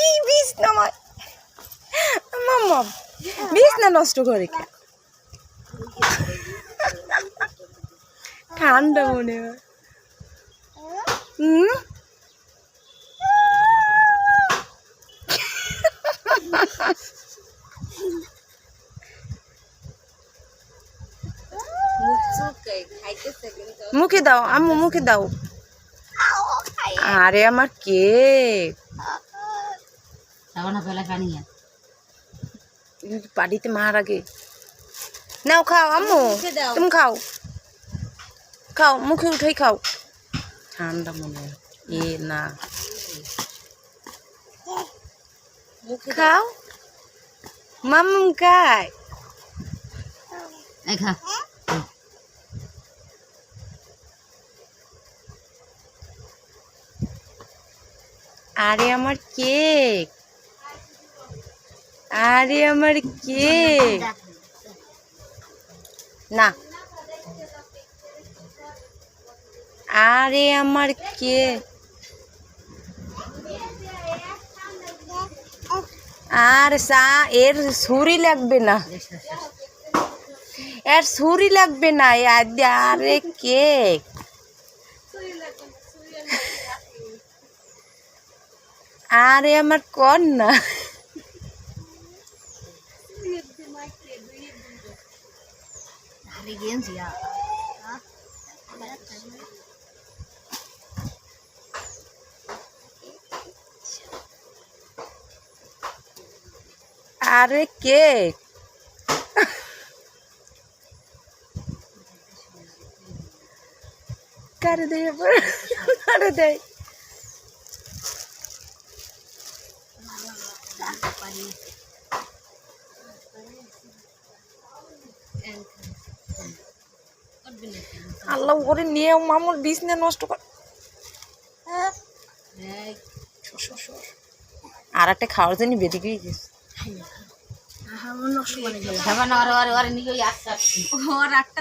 এই নামায় মাম না নষ্ট করে কে ঠান্ডা মনে হয়। মুখে দাও আমি মুখে দাও। আরে আমার কেক বাড়িতে মার আগে। নাও খাও আম্মু তুমি খাও। খাও মুখে উঠাই খাও। ঠান্ডা মনে এ না। খাও। মামুম খায়। খা। আরে আমার কেক। আরে আমার কেক না আরে আমার কেক আর সা এর ছুরি লাগবে না এর ছুরি লাগবে না এ আদ- আরে কেক আরে আমার কর না আরে গেঞ্জি আরে কেক কারে দেয় এবার কারে দেয় আল্লাহ করে নিয়ে মামুর বিছনে নষ্ট কর। আর একটা খাওয়ার জন্য বেরিয়ে গিয়েছিস সাবানা ওরে ওরে ওরে নিয়ে আসছে। ওর একটা